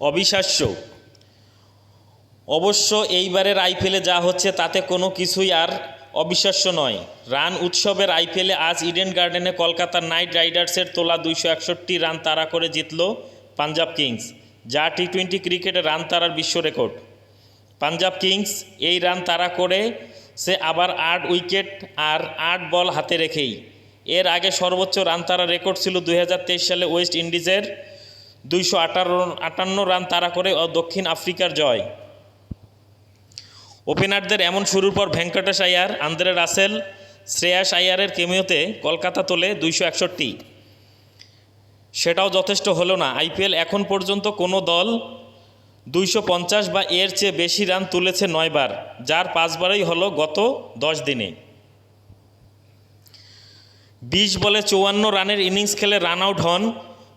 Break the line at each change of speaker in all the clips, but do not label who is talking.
অবিশ্বাস্য। অবশ্য এইবারের আইপিএলে যা হচ্ছে তাতে কোনো কিছুই আর অবিশ্বাস্য নয়। রান উৎসবের আইপিএলে আজ ইডেন গার্ডেনে কলকাতা নাইট রাইডার্সের তোলা দুইশো একষট্টি রান তাড়া করে জিতল পাঞ্জাব কিংস, যা টি টোয়েন্টি ক্রিকেটে রান তাড়ার বিশ্ব রেকর্ড। পাঞ্জাব কিংস এই রান তাড়া করে সে আবার আট উইকেট আর আট বল হাতে রেখেই। এর আগে সর্বোচ্চ রান তাড়া রেকর্ড ছিল দু হাজার তেইশ সালে ওয়েস্ট ইন্ডিজের দুইশো আটান্ন রান তাড়া করে ও দক্ষিণ আফ্রিকার জয়। ওপেনারদের এমন শুরুর পর ভেঙ্কটেশ আয়ার, আন্দ্রে রাসেল, শ্রেয়াস আয়ারের কেমিওতে কলকাতা তোলে দুইশো একষট্টি। সেটাও যথেষ্ট হলো না। আইপিএল এখন পর্যন্ত কোনো দল দুইশো পঞ্চাশ বা এর চেয়ে বেশি রান তুলেছে নয়বার, যার পাঁচবারই হলো গত দশ দিনে। বিশ বলে চৌয়ান্ন রানের ইনিংস খেলে রান আউট হন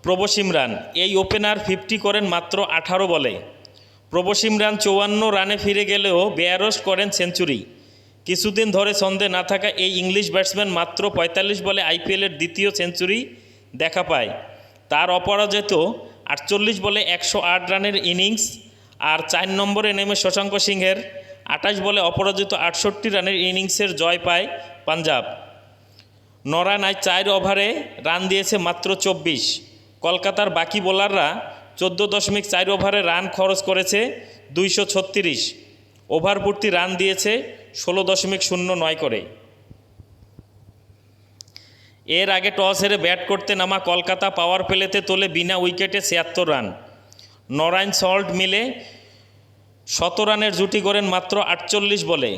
প্রভু সিমরান, এই ওপেনার ফিফটি করেন মাত্র আঠারো বলে। প্রভু সিমরান চৌয়ান্ন রানে ফিরে গেলেও বেয়ারস্ট করেন সেঞ্চুরি। কিছুদিন ধরে সন্দেহ না থাকা এই ইংলিশ ব্যাটসম্যান মাত্র পঁয়তাল্লিশ বলে আইপিএলের দ্বিতীয় সেঞ্চুরি দেখা পায়। তার অপরাজিত আটচল্লিশ বলে একশো আট রানের ইনিংস আর চার নম্বরে নেমে শশাঙ্ক সিংহের আঠাশ বলে অপরাজিত আটষট্টি রানের ইনিংসের জয় পায় পাঞ্জাব। নরান আজ চার ওভারে রান দিয়েছে মাত্র চব্বিশ। কলকাতার বাকি বোলাররা চোদ্দ দশমিক চার ওভারে রান খরচ করেছে দুইশো ছত্রিশ। ওভার পূর্তি রান দিয়েছে ষোলো দশমিক শূন্য নয় করে। এর আগে টস হেরে ব্যাট করতে নামা কলকাতা পাওয়ার প্লেতে তোলে বিনা উইকেটে ছিয়াত্তর রান। নরাইন সল্ট মিলে শত রানের জুটি করেন মাত্র আটচল্লিশ বলে।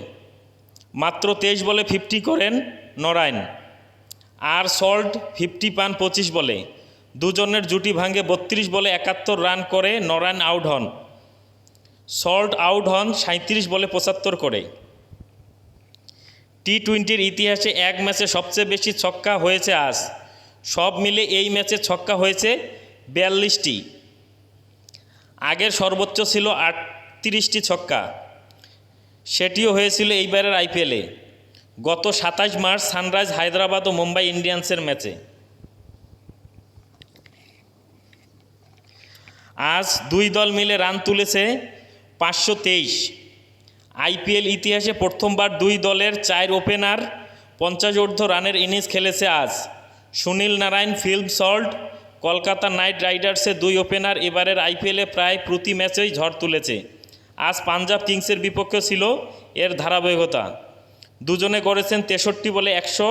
মাত্র তেইশ বলে ফিফটি করেন নরাইন। আর সল্ট ফিফটি পান পঁচিশ বলে। দুজনের জুটি ভাঙে বত্রিশ বলে একাত্তর রান করে নরায়ণ আউট হন। সল্ট আউট হন সাঁত্রিশ বলে পঁচাত্তর করে। টি টোয়েন্টির ইতিহাসে এক ম্যাচে সবচেয়ে বেশি ছক্কা হয়েছে আজ। সব মিলে এই ম্যাচে ছক্কা হয়েছে বিয়াল্লিশটি। আগের সর্বোচ্চ ছিল আটত্রিশটি ছক্কা। সেটিও হয়েছিল এইবারের আইপিএলে। গত সাতাশ মার্চ সানরাইজ হায়দ্রাবাদ ও মুম্বাই ইন্ডিয়ান্সের ম্যাচে। আজ দুই দল মিলে রান তুলেছে পাঁচশো তেইশ। আইপিএল ইতিহাসে প্রথমবার দুই দলের চার ওপেনার পঞ্চাশ ঊর্ধ্ব রানের ইনিংস খেলেছে আজ। Sunil Narine, Phil Salt, Kolkata Knight রাইডার্সের দুই ওপেনার এবারের আইপিএলে প্রায় প্রতি ম্যাচেই ঝড় তুলেছে। আজ পাঞ্জাব কিংসের বিপক্ষে ছিল এর ধারাবাহিকতা। দুজনে করেছেন তেষট্টি বলে একশো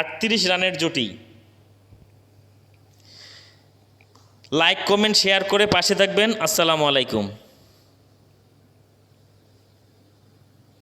আটত্রিশ রানের জুটি। লাইক কমেন্ট শেয়ার করে পাশে থাকবেন। আসসালামু আলাইকুম।